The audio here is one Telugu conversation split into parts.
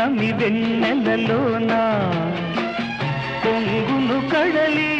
నమి వెన్నెలలోనా పొంగును కడలి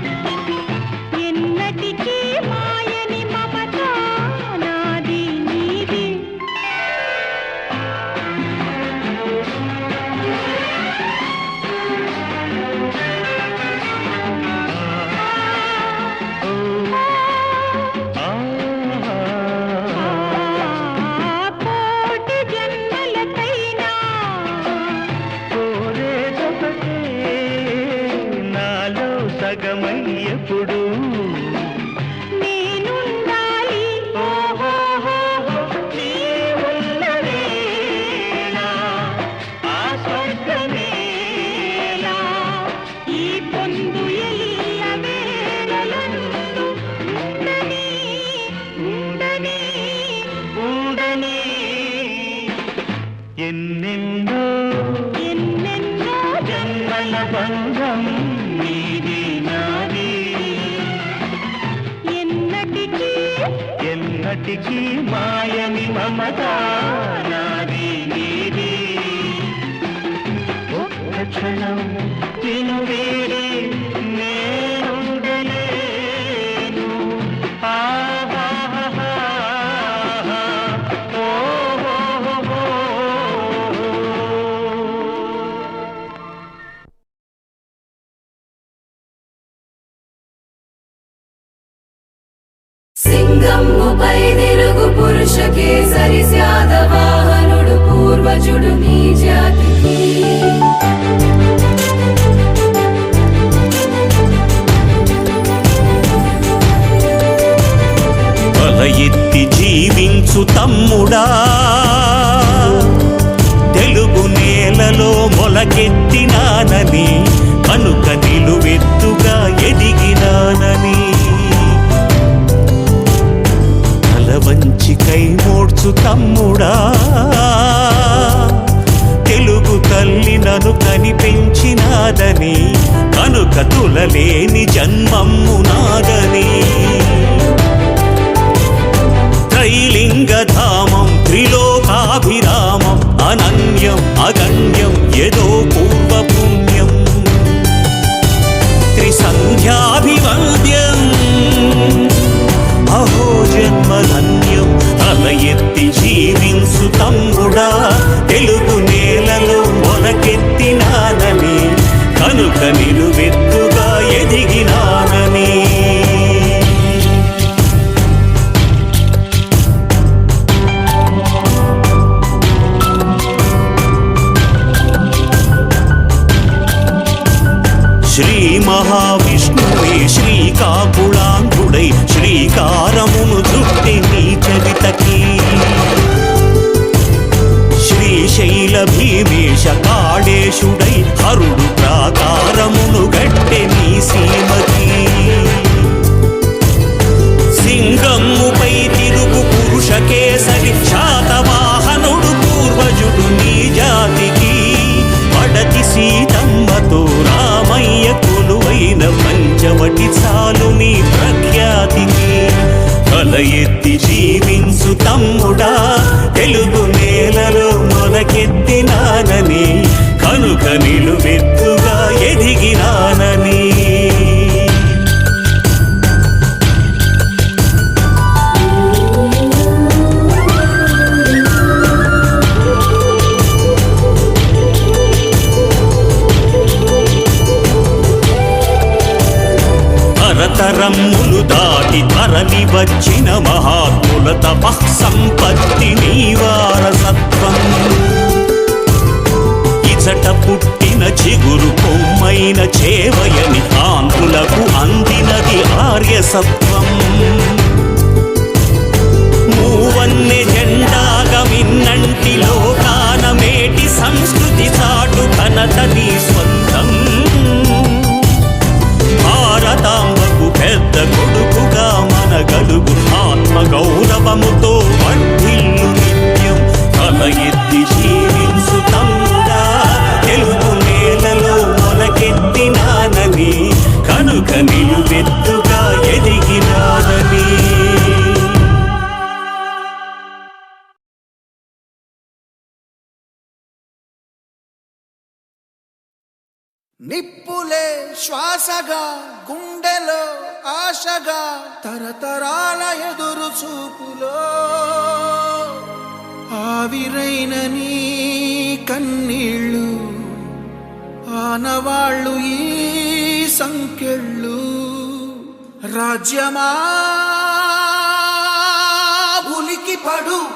సగమయ్యప్పుడు ఎన్నటికీ మాయని మమత నాది నీది. ఒక్క క్షణం నిన్ను సింగమ్ముపై తెలుగు పురుష కేసరి శాతవాహనుడు పూర్వజుడు నీ జాతికి. ఎత్తి జీవించు తమ్ముడా. తెలుగు నేలలో మొలకెత్తినానని కనుక నిలువెత్తుగా ఎదిగినానని వంచి కై మోడ్చు తమ్ముడా. తెలుగు తల్లి నను కనిపించినాదని కనుక తులలేని జన్మమ్ము నాదని. త్రైలింగధామం త్రిలోకాభిరామం అనన్యం అగ శ్రీ మహావిష్ణువే శ్రీకాకుళాంధ్రుడై శ్రీకారమును చుట్టి నీ చరితకి. శ్రీశైల భీమేశ కాళేశుడై హరుడు ప్రాకారమును గట్టె నీ సీమకి. తల ఎత్తి జీవించు తమ్ముడా. తెలుగు నేలలో మొలకెత్తినానని కనుక నిలువెత్తుగా ఎదిగినానని తరములు దాటి తరలి వచ్చి తపః సంపత్తి నీ వారసత్వం ఇచట పుట్టిన చిగురు కొమ్మైన చేవయని ఆంధ్రులకు అందినది ఆర్యసత్వం. నిప్పులే శ్వాసగా గుండెలో ఆశగా తరతరాల ఎదురు చూపులో. ఆవిరైన నీ కన్నీళ్ళు ఆనవాళ్ళు ఈ సంఖ్యళ్ళు. రాజ్యమా ఉలికి పడు